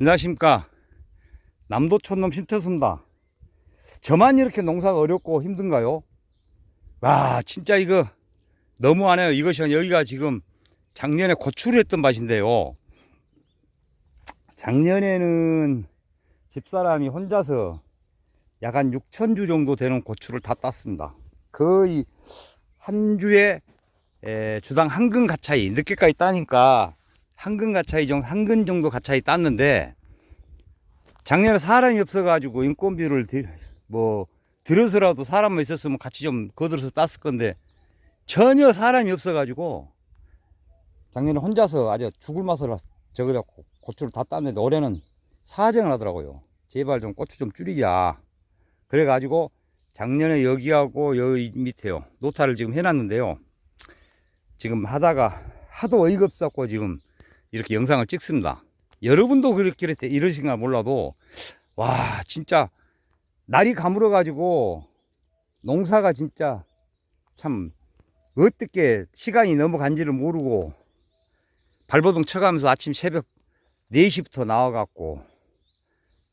안녕하십니까. 남도촌놈 신태수입니다. 저만 이렇게 농사가 어렵고 힘든가요? 와 진짜 이거 너무하네요. 이것이 여기가 지금 작년에 고추를 했던 밭인데요. 작년에는 집사람이 혼자서 약 한 6천주 정도 되는 고추를 다 땄습니다. 거의 한 주에 에, 주당 한근 가차이 늦게까지 따니까 한근 가차이 정도 한근 정도 가차이 땄는데 작년에 사람이 없어가지고 인건비를 들- 뭐 들어서라도 사람만 있었으면 같이 좀 거들어서 땄을 건데 전혀 사람이 없어가지고 작년에 혼자서 아주 죽을 맛을 저기다 고- 고추를 다 땄는데 올해는 사정을 하더라고요. 제발 좀 고추 좀 줄이자. 그래가지고 작년에 여기하고 여기 밑에요. 노타를 지금 해놨는데요. 지금 하다가 하도 어이가 없었고 지금 이렇게 영상을 찍습니다. 여러분도 그렇게 이러신가 몰라도 와 진짜 날이 가물어 가지고 농사가 진짜 참 어떻게 시간이 넘어간지를 모르고 발버둥 쳐가면서 아침 새벽 4시부터 나와갖고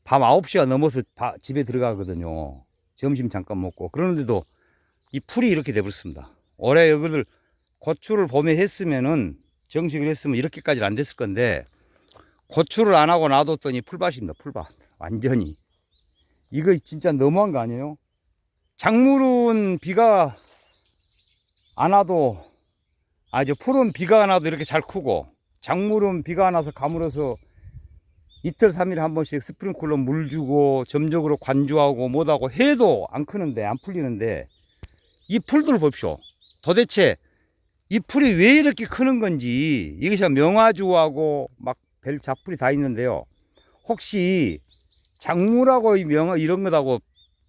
밤 9시가 넘어서 바- 집에 들어가거든요. 점심 잠깐 먹고. 그러는데도 이 풀이 이렇게 돼버렸습니다. 올해 여기를 고추를 봄에 했으면은 정식을 했으면 이렇게까지는 안 됐을 건데 고추를 안 하고 놔뒀더니 풀밭입니다. 풀밭. 완전히. 이거 진짜 너무한 거 아니에요? 작물은 비가 안 와도 아주 풀은 비가 안 와도 이렇게 잘 크고 작물은 비가 안 와서 가물어서 이틀 삼일 한 번씩 스프링클러 물 주고 점적으로 관주하고 뭐하고 해도 안 크는데 안 풀리는데 이 풀들 보십시오. 도대체 이 풀이 왜 이렇게 크는 건지 이것이 명화주하고 막 별 잡풀이 다 있는데요. 혹시 작물하고 이 명화 이런 것하고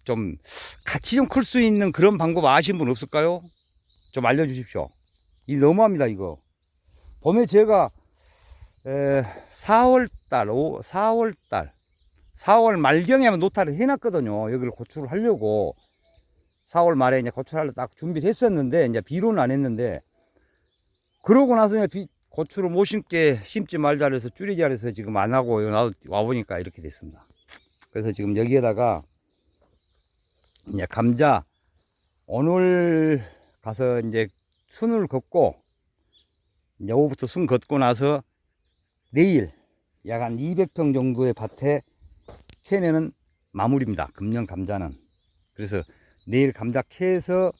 좀 같이 좀 클 수 있는 그런 방법 아시는 분 없을까요? 좀 알려주십시오. 이 너무합니다 이거. 봄에 제가 에, 4월달, 4월달, 4월 말경에 노타를 해놨거든요. 여기를 고추를 하려고 4월 말에 이제 고추를 딱 준비를 했었는데 이제 비로는 안 했는데 그러고 나서 비, 고추를 못 심게 심지 말자 그래서 줄이자 그래서 지금 안 하고 나 와보니까 이렇게 됐습니다. 그래서 지금 여기에다가 이제 감자 오늘 가서 이제 순을 걷고 이제 오후부터 순 걷고 나서 내일 약 한 200평 정도의 밭에 캐면은 마무리입니다. 금년 감자는. 그래서 내일 감자 캐서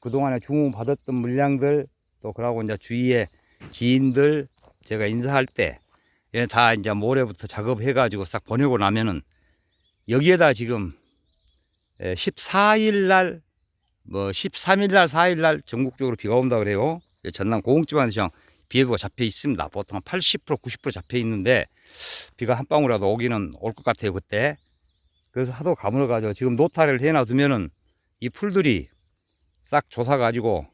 그동안에 주문 받았던 물량들 또 그러고 이제 주위에 지인들 제가 인사할 때다 이제 모레부터 작업해 가지고 싹 보내고 나면은 여기에다 지금 14일 날, 뭐 13일 날, 4일 날 전국적으로 비가 온다 그래요. 전남 고흥지방시장 비 예보가 잡혀 있습니다. 보통 한 80%, 90% 잡혀 있는데 비가 한 방울이라도 오기는 올 것 같아요, 그때. 그래서 하도 가물어 가지고 지금 노타를 해 놔두면은 이 풀들이 싹 조사 가지고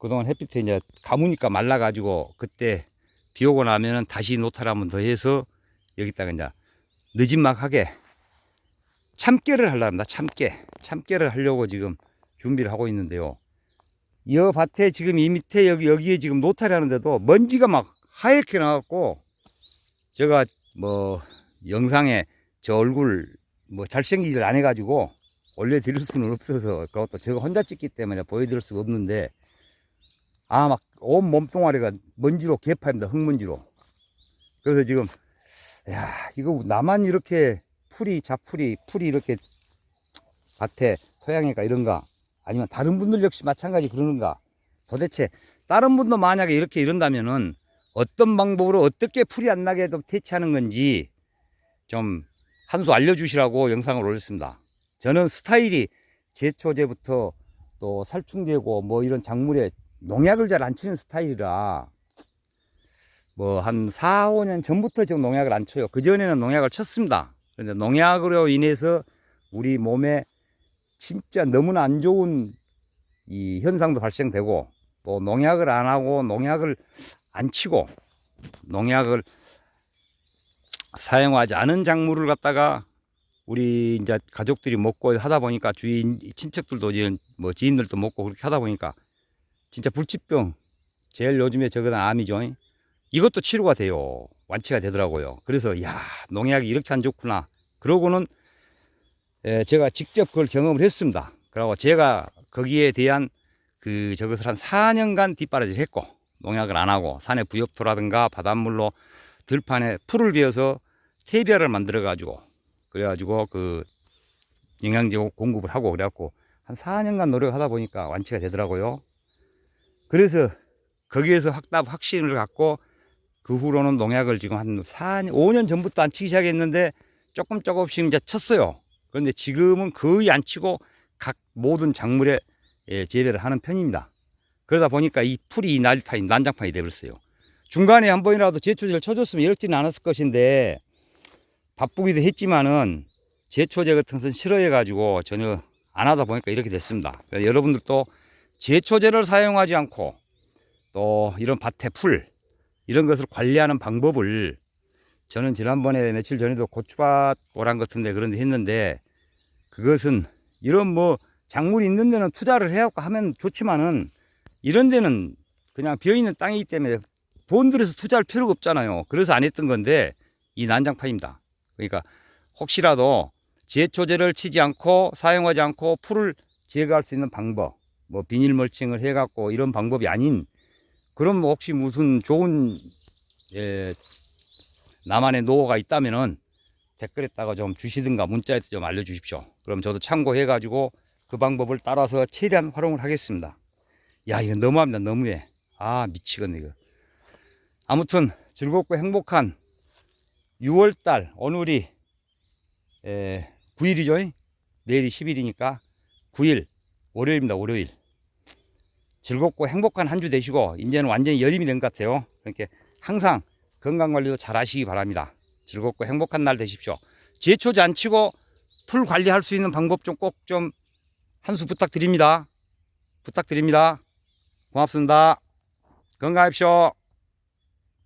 그동안 햇빛에 이제 가무니까 말라 가지고 그때 비 오고 나면은 다시 노타를 한번 더 해서 여기다가 이제 늦은막하게 참깨를 하려 합니다. 참깨. 참깨를 하려고 지금 준비를 하고 있는데요. 이 밭에 지금 이 밑에 여기, 여기에 지금 노타리 하는데도 먼지가 막 하얗게 나갖고 제가 뭐 영상에 저 얼굴 뭐 잘생기질 안 해가지고 올려드릴 수는 없어서 그것도 제가 혼자 찍기 때문에 보여드릴 수가 없는데 아 막 온 몸뚱아리가 먼지로 개파입니다. 흙먼지로. 그래서 지금 야 이거 나만 이렇게 풀이 잡풀이 풀이 이렇게 밭에 토양이가 이런가 아니면 다른 분들 역시 마찬가지 그러는가 도대체 다른 분도 만약에 이렇게 이런다면은 어떤 방법으로 어떻게 풀이 안 나게 도 대체하는 건지 좀 한 수 알려주시라고 영상을 올렸습니다. 저는 스타일이 제초제부터 또 살충제고 뭐 이런 작물에 농약을 잘 안 치는 스타일이라 뭐 한 4, 5년 전부터 지금 농약을 안 쳐요. 그전에는 농약을 쳤습니다. 그런데 농약으로 인해서 우리 몸에 진짜 너무나 안 좋은 이 현상도 발생되고 또 농약을 안 하고 농약을 안 치고 농약을 사용하지 않은 작물을 갖다가 우리 이제 가족들이 먹고 하다 보니까 주위 친척들도 이런 뭐 지인들도 먹고 그렇게 하다 보니까 진짜 불치병 제일 요즘에 저거는 암이죠. 이것도 치료가 돼요. 완치가 되더라고요. 그래서 야 농약이 이렇게 안 좋구나. 그러고는 에, 제가 직접 그걸 경험을 했습니다. 그리고 제가 거기에 대한 그 저것을 한 4년간 뒷바라지를 했고 농약을 안 하고 산에 부엽토라든가 바닷물로 들판에 풀을 베어서 퇴비알을 만들어 가지고 그래 가지고 그 영양제 공급을 하고 그래갖고 한 4년간 노력하다 보니까 완치가 되더라고요. 그래서 거기에서 확답 확신을 갖고 그 후로는 농약을 지금 한 4년, 5년 전부터 안 치기 시작했는데 조금 조금씩 이제 쳤어요. 그런데 지금은 거의 안 치고 각 모든 작물에 예, 재배를 하는 편입니다. 그러다 보니까 이 풀이 이 날파인 난장판이 되버렸어요. 중간에 한 번이라도 제초제를 쳐줬으면 이렇지는 않았을 것인데 바쁘기도 했지만은 제초제 같은 것은 싫어해가지고 전혀 안 하다 보니까 이렇게 됐습니다. 그래서 여러분들도 제초제를 사용하지 않고 또 이런 밭에 풀 이런 것을 관리하는 방법을 저는 지난번에 며칠 전에도 고추밭 오랑 같은데 그런 데 했는데 그것은 이런 뭐 작물이 있는 데는 투자를 해갖고 하면 좋지만은 이런 데는 그냥 비어있는 땅이기 때문에 돈 들여서 투자할 필요가 없잖아요. 그래서 안 했던 건데 이 난장판입니다. 그러니까 혹시라도 제초제를 치지 않고 사용하지 않고 풀을 제거할 수 있는 방법 뭐 비닐 멀칭을 해갖고 이런 방법이 아닌 그럼 혹시 무슨 좋은 예, 나만의 노하우가 있다면은 댓글에다가 좀 주시든가 문자에 좀 알려주십시오. 그럼 저도 참고해가지고 그 방법을 따라서 최대한 활용을 하겠습니다. 야 이거 너무합니다 너무해. 아 미치겠네 이거. 아무튼 즐겁고 행복한 6월달 오늘이 에, 9일이죠. 내일이 10일이니까 9일 월요일입니다. 월요일. 즐겁고 행복한 한 주 되시고 이제는 완전히 여름이 된 것 같아요. 그러니까 항상 건강 관리도 잘 하시기 바랍니다. 즐겁고 행복한 날 되십시오. 제초제 안 치고 풀 관리할 수 있는 방법 좀 꼭 좀 한 수 부탁드립니다. 부탁드립니다. 고맙습니다. 건강하십시오.